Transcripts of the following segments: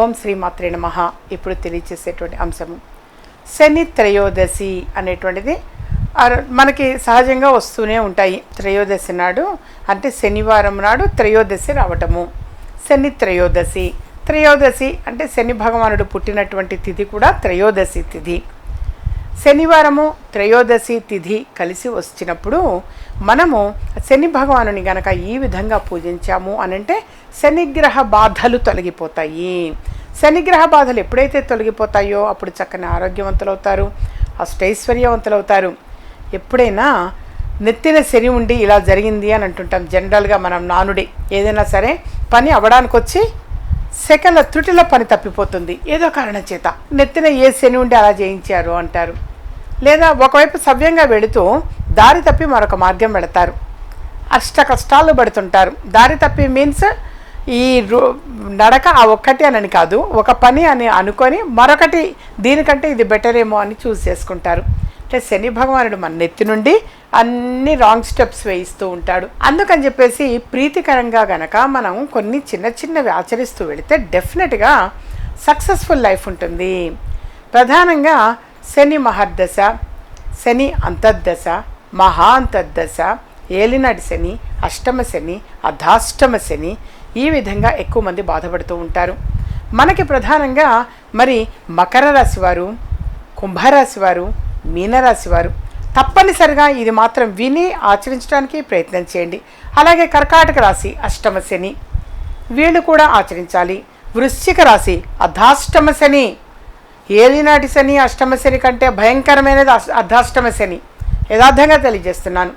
ఓం శ్రీమాత్రే నమ. ఇప్పుడు తెలియచేసేటువంటి అంశము శని త్రయోదశి అనేటువంటిది మనకి సహజంగా వస్తూనే ఉంటాయి. త్రయోదశి నాడు అంటే శనివారం నాడు త్రయోదశి రావటము. శని త్రయోదశి. త్రయోదశి అంటే శని భగవానుడు పుట్టినటువంటి తిథి కూడా త్రయోదశి తిథి. శనివారము త్రయోదశి తిథి కలిసి వచ్చినప్పుడు మనము శని భగవానుని గనక ఈ విధంగా పూజించాము అనంటే శనిగ్రహ బాధలు తొలగిపోతాయి. శనిగ్రహ బాధలు ఎప్పుడైతే తొలగిపోతాయో అప్పుడు చక్కని ఆరోగ్యవంతులవుతారు అష్టైశ్వర్యవంతులవుతారు. ఎప్పుడైనా నెత్తిన శని ఉండి ఇలా జరిగింది అని అంటుంటాం. జనరల్గా మనం నానుడి ఏదైనా సరే పని అవ్వడానికి వచ్చి సెకండ్ల త్రుటిలో పని తప్పిపోతుంది. ఏదో కారణం చేత నెత్తిన ఏ శని ఉండి అలా చేయించారు అంటారు. లేదా ఒకవైపు సవ్యంగా వెళుతూ దారి తప్పి మరొక మార్గం వెళతారు. అష్ట కష్టాలు పడుతుంటారు. దారి తప్పి మీన్స్ ఈ రో- నడక ఆ ఒక్కటి అని కాదు ఒక పని అని అనుకొని మరొకటి దీనికంటే ఇది బెటర్ ఏమో అని చూస్ చేసుకుంటారు. అంటే శని భగవానుడు మన నెత్తి నుండి అన్ని రాంగ్ స్టెప్స్ వేయిస్తూ ఉంటాడు. అందుకని చెప్పేసి ప్రీతికరంగా గనక మనం కొన్ని చిన్న చిన్నవి ఆచరిస్తూ వెళితే డెఫినెట్గా సక్సెస్ఫుల్ లైఫ్ ఉంటుంది. ప్రధానంగా శని మహర్దశ శని అంతర్దశ మహా అంతర్దశ ఏలినాటి శని అష్టమ శని అధాష్టమ శని ఈ విధంగా ఎక్కువ మంది బాధపడుతూ ఉంటారు. మనకి ప్రధానంగా మరి మకర రాశి వారు కుంభరాశి వారు మీనరాశి వారు తప్పనిసరిగా ఇది మాత్రం విని ఆచరించడానికి ప్రయత్నం చేయండి. అలాగే కర్కాటక రాశి అష్టమ శని వీళ్ళు కూడా ఆచరించాలి. వృశ్చిక రాశి అధాష్టమ శని. ఏలినాటి శని అష్టమ శని కంటే భయంకరమైనది అర్ధాష్టమ శని. యథార్థంగా తెలియజేస్తున్నాను.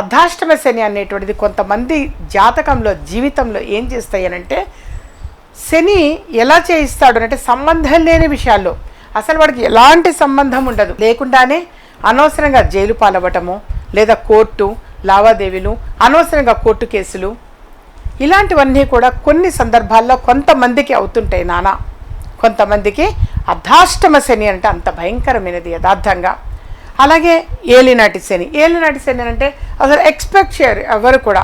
అర్ధాష్టమ శని అనేటువంటిది కొంతమంది జాతకంలో జీవితంలో ఏం చేస్తాయనంటే శని ఎలా చేయిస్తాడు అంటే సంబంధం లేని విషయాల్లో. అసలు వాడికి ఎలాంటి సంబంధం ఉండదు. లేకుండానే అనవసరంగా జైలు పాలవ్వటము లేదా కోర్టు లావాదేవీలు అనవసరంగా కోర్టు కేసులు ఇలాంటివన్నీ కూడా కొన్ని సందర్భాల్లో కొంతమందికి అవుతుంటాయి నానా. కొంతమందికి అర్ధాష్టమ శని అంటే అంత భయంకరమైనది యథార్థంగా. అలాగే ఏలినాటి శని. ఏలినాటి శని అంటే అసలు ఎక్స్పెక్ట్ చేయరు ఎవరు కూడా.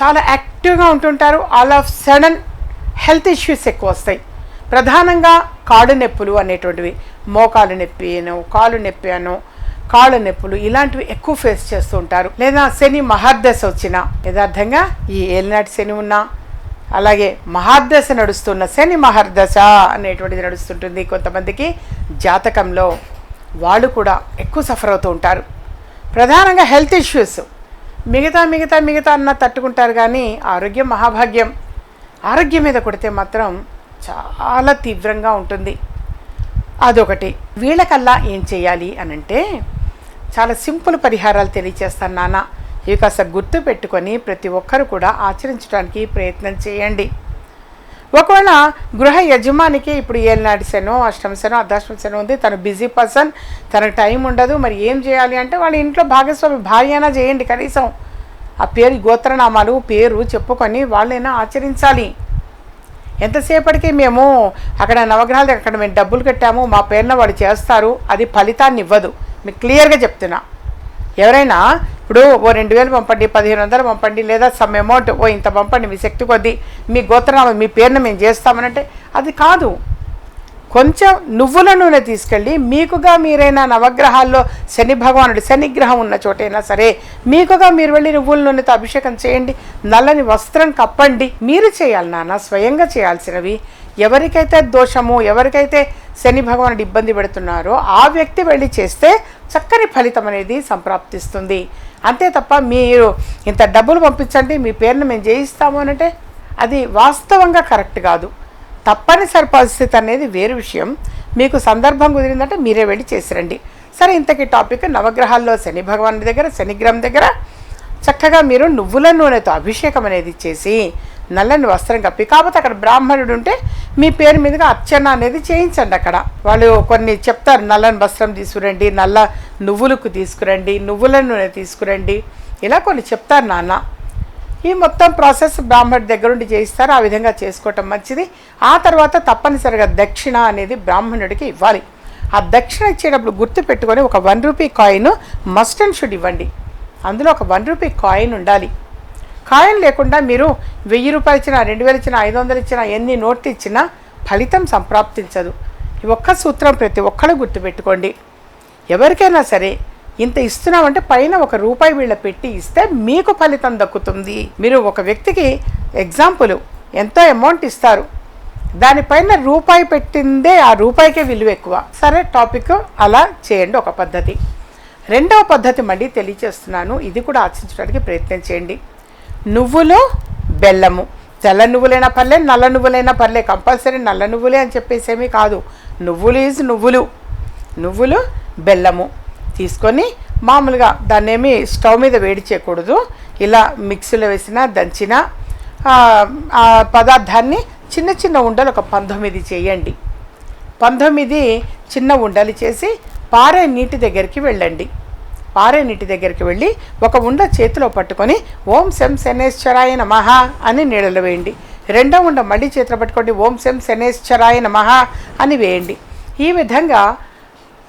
చాలా యాక్టివ్గా ఉంటుంటారు. All of sudden health issues ఎక్కువ వస్తాయి. ప్రధానంగా కాడు నొప్పులు అనేటువంటివి. మోకాలు నొప్పి అనో కాలు నొప్పి అనో కాళ్ళు నొప్పులు ఇలాంటివి ఎక్కువ ఫేస్ చేస్తూ ఉంటారు. లేదా శని మహర్దశ వచ్చిన యథార్థంగా ఈ ఏలినాటి శని ఉన్నా అలాగే మహాదశ నడుస్తున్న శని మహర్దశ అనేటువంటిది నడుస్తుంటుంది కొంతమందికి జాతకంలో. వాళ్ళు కూడా ఎక్కువ సఫర్ అవుతూ ఉంటారు. ప్రధానంగా హెల్త్ ఇష్యూస్. మిగతా మిగతా మిగతా అన్న తట్టుకుంటారు కానీ ఆరోగ్యం మహాభాగ్యం. ఆరోగ్యం మీద కొడితే మాత్రం చాలా తీవ్రంగా ఉంటుంది. అదొకటి. వీళ్ళకల్లా ఏం చేయాలి అని అంటే చాలా సింపుల్ పరిహారాలు తెలియచేస్తాను నాన్న. ఇవి కాస్త గుర్తు పెట్టుకొని ప్రతి ఒక్కరు కూడా ఆచరించడానికి ప్రయత్నం చేయండి. ఒకవేళ గృహ యజమానికి ఇప్పుడు ఏలినాటి శనో అష్టమ శనో అర్ధాష్టమ శనో ఉంది తను బిజీ పర్సన్ తనకు టైం ఉండదు మరి ఏం చేయాలి అంటే వాళ్ళ ఇంట్లో భాగస్వామి భార్య అయినా చేయండి కనీసం. ఆ పేరు గోత్రనామాలు పేరు చెప్పుకొని వాళ్ళైనా ఆచరించాలి. ఎంతసేపటికి మేము అక్కడ నవగ్రహాల దగ్గర అక్కడ మేము డబ్బులు కట్టాము మా పేరున వాడు చేస్తారు అది ఫలితాన్ని ఇవ్వదు. మీకు క్లియర్గా చెప్తున్నా. ఎవరైనా ఇప్పుడు ఓ రెండు వేలు పంపండి పదిహేను వందలు పంపండి లేదా సమ్ అమౌంట్ ఓ ఇంత పంపండి మీ శక్తి కొద్దీ మీ గోత్రనామం మీ పేరున మేము చేస్తామనంటే అది కాదు. కొంచెం నువ్వుల నూనె తీసుకెళ్ళి మీకుగా మీరైనా నవగ్రహాల్లో శని భగవానుడు శనిగ్రహం ఉన్న చోటైనా సరే మీకుగా మీరు వెళ్ళి నువ్వుల నూనెతో అభిషేకం చేయండి నల్లని వస్త్రం కప్పండి మీరు చేయాలి నాన్న స్వయంగా చేయాల్సినవి ఎవరికైతే దోషము ఎవరికైతే శని భగవానుడు ఇబ్బంది పెడుతున్నారో ఆ వ్యక్తి వెళ్ళి చేస్తే చక్కని ఫలితం అనేది సంప్రాప్తిస్తుంది. అంతే తప్ప మీరు ఇంత డబ్బులు పంపించండి మీ పేరును మేము చేయిస్తాము అనంటే అది వాస్తవంగా కరెక్ట్ కాదు. తప్పనిసరి పరిస్థితి అనేది వేరు విషయం. మీకు సందర్భం కుదిరిందంటే మీరే వెళ్ళి చేసిరండి. సరే ఇంతకీ టాపిక్ నవగ్రహాల్లో శని భగవాన్ దగ్గర శనిగ్రహం దగ్గర చక్కగా మీరు నువ్వుల నూనెతో అభిషేకం అనేది చేసి నల్లని వస్త్రం కప్పి కాకపోతే అక్కడ బ్రాహ్మణుడు ఉంటే మీ పేరు మీదుగా అర్చన అనేది చేయించండి అక్కడ. వాళ్ళు కొన్ని చెప్తారు నల్లని వస్త్రం తీసుకురండి నల్ల నువ్వులకు తీసుకురండి నువ్వుల నూనె తీసుకురండి. ఇలా కొన్ని చెప్తారు నాన్న. ఈ మొత్తం ప్రాసెస్ బ్రాహ్మణుడి దగ్గరుండి చేయిస్తారు ఆ విధంగా చేసుకోవటం మంచిది. ఆ తర్వాత తప్పనిసరిగా దక్షిణ అనేది బ్రాహ్మణుడికి ఇవ్వాలి. ఆ దక్షిణ ఇచ్చేటప్పుడు గుర్తు పెట్టుకొని ఒక one rupee coin must and should ఇవ్వండి. అందులో ఒక వన్ రూపీ కాయిన్ ఉండాలి. కాయిన్ లేకుండా మీరు వెయ్యి రూపాయలు ఇచ్చినా రెండు వేలు ఇచ్చినా ఐదు వందలు ఇచ్చినా ఎన్ని నోట్లు ఇచ్చినా ఫలితం సంప్రాప్తించదు. ఈ ఒక్క సూత్రం ప్రతి ఒక్కరు గుర్తుపెట్టుకోండి. ఎవరికైనా సరే ఇంత ఇస్తున్నామంటే పైన ఒక రూపాయి వీళ్ళ పెట్టి ఇస్తే మీకు ఫలితం దక్కుతుంది. మీరు ఒక వ్యక్తికి ఎగ్జాంపుల్ ఎంతో అమౌంట్ ఇస్తారు. దానిపైన రూపాయి పెట్టిందే ఆ రూపాయికే విలువ ఎక్కువ. సరే టాపిక్ అలా చేయండి ఒక పద్ధతి. రెండవ పద్ధతి మళ్ళీ తెలియచేస్తున్నాను. ఇది కూడా ఆచరించడానికి ప్రయత్నం చేయండి. నువ్వులు బెల్లము. తెల్ల నువ్వులైనా పర్లే నల్ల నువ్వులైనా పర్లే కంపల్సరీ నల్ల నువ్వులే అని చెప్పేసి ఏమీ కాదు. నువ్వులు ఈజ్ నువ్వులు. నువ్వులు బెల్లము తీసుకొని మామూలుగా దాన్ని ఏమి స్టవ్ మీద వేడి చేయకూడదు. ఇలా మిక్సీలో వేసిన దంచిన ఆ, పదార్థాన్ని చిన్న చిన్న ఉండలు ఒక పంతొమ్మిది చేయండి. పంతొమ్మిది చిన్న ఉండలు చేసి పారే నీటి దగ్గరికి వెళ్ళండి. పారే నీటి దగ్గరికి వెళ్ళి ఒక ఉండ చేతిలో పట్టుకొని ఓం శం శనేశ్వరాయ నమః అని నీడలో వేయండి. రెండో ఉండ మళ్ళీ చేతిలో పట్టుకోండి. ఓం శం శనేశ్వరాయ నమః అని వేయండి. ఈ విధంగా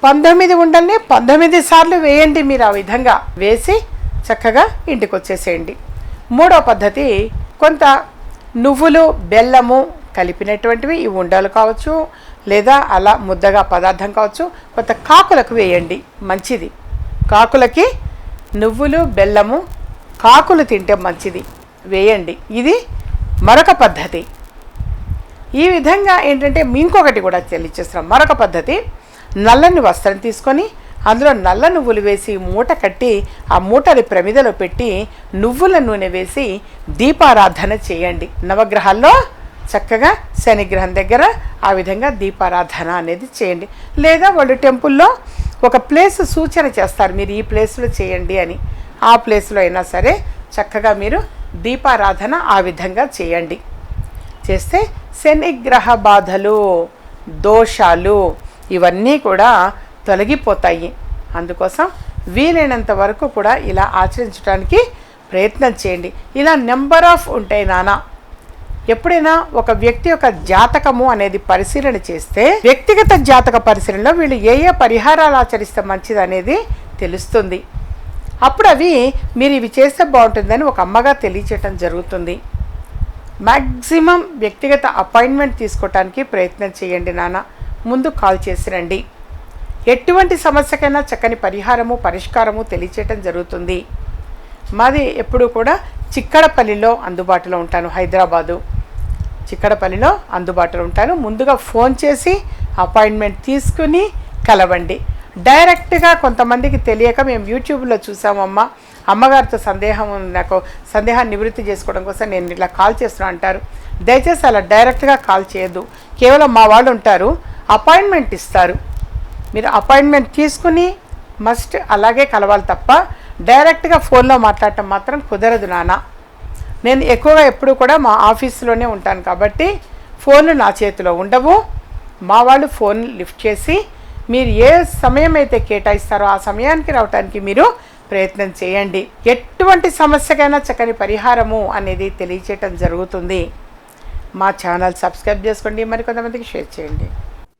పంతొమ్మిది ఉండల్ని పంతొమ్మిది సార్లు వేయండి మీరు ఆ విధంగా. వేసి చక్కగా ఇంటికి వచ్చేసేయండి మూడో పద్ధతి కొంత నువ్వులు బెల్లము కలిపినటువంటివి ఈ ఉండలు కావచ్చు లేదా అలా ముద్దగా పదార్థం కావచ్చు కొంత కాకులకు వేయండి. మంచిది. కాకులకి నువ్వులు బెల్లము కాకులు తింటే మంచిది. వేయండి. ఇది మరొక పద్ధతి. ఈ విధంగా ఏంటంటే ఇంకొకటి కూడా తెలియచేస్తున్నాం మరొక పద్ధతి నల్లని వస్త్రం తీసుకొని అందులో నల్ల నువ్వులు వేసి మూట కట్టి ఆ మూటని ప్రమిదలో పెట్టి నువ్వుల నూనె వేసి దీపారాధన చేయండి. నవగ్రహాల్లో చక్కగా శనిగ్రహం దగ్గర ఆ విధంగా దీపారాధన అనేది చేయండి. లేదా వాళ్ళు టెంపుల్లో ఒక ప్లేస్ సూచన చేస్తారు మీరు ఈ ప్లేస్లో చేయండి అని. ఆ ప్లేస్లో అయినా సరే చక్కగా మీరు దీపారాధన ఆ విధంగా చేయండి. చేస్తే శనిగ్రహ బాధలు దోషాలు ఇవన్నీ కూడా తొలగిపోతాయి. అందుకోసం వీలైనంత వరకు కూడా ఇలా ఆచరించడానికి ప్రయత్నం చేయండి. ఇలా నెంబర్ ఆఫ్ ఉంటాయి నానా. ఎప్పుడైనా ఒక వ్యక్తి యొక్క జాతకము అనేది పరిశీలన చేస్తే వ్యక్తిగత జాతక పరిశీలనలో వీళ్ళు ఏ ఏ పరిహారాలు ఆచరిస్తే మంచిది అనేది తెలుస్తుంది. అప్పుడు అవి మీరు ఇవి చేస్తే బాగుంటుందని ఒక అమ్మగా తెలియచేయటం జరుగుతుంది. మ్యాక్సిమం వ్యక్తిగత అపాయింట్మెంట్ తీసుకోవటానికి ప్రయత్నం చేయండి నాన్న ముందు కాల్ చేసి రండి. ఎటువంటి సమస్యకైనా చక్కని పరిహారము పరిష్కారము తెలియచేయటం జరుగుతుంది. మాది ఎప్పుడు కూడా చిక్కడపల్లిలో అందుబాటులో ఉంటాను హైదరాబాదు. చిక్కడపల్లిలో అందుబాటులో ఉంటాను. ముందుగా ఫోన్ చేసి అపాయింట్మెంట్ తీసుకుని కలవండి. డైరెక్ట్గా కొంతమందికి తెలియక మేము యూట్యూబ్లో చూసామమ్మా. అమ్మగారితో సందేహం నాకు సందేహాన్ని నివృత్తి చేసుకోవడం కోసం నేను ఇలా కాల్ చేస్తున్నా అంటారు. దయచేసి అలా డైరెక్ట్గా కాల్ చేయొద్దు. కేవలం మా వాళ్ళు ఉంటారు. అపాయింట్మెంట్ ఇస్తారు. మీరు అపాయింట్మెంట్ తీసుకుని మస్ట్ అలాగే కలవాలి తప్ప డైరెక్ట్గా ఫోన్లో మాట్లాడటం మాత్రం కుదరదు నాన్న. నేను ఎక్కువగా ఎప్పుడు కూడా మా ఆఫీస్లోనే ఉంటాను కాబట్టి ఫోన్లు నా చేతిలో ఉండవు. మా వాళ్ళు ఫోన్ లిఫ్ట్ చేసి మీరు ఏ సమయం అయితే కేటాయిస్తారో ఆ సమయానికి రావడానికి మీరు ప్రయత్నం చేయండి. ఎటువంటి సమస్యకైనా చక్కని పరిహారము అనేది తెలియచేయటం జరుగుతుంది. మా ఛానల్ సబ్స్క్రైబ్ చేసుకోండి. మరి కొంతమందికి షేర్ చేయండి.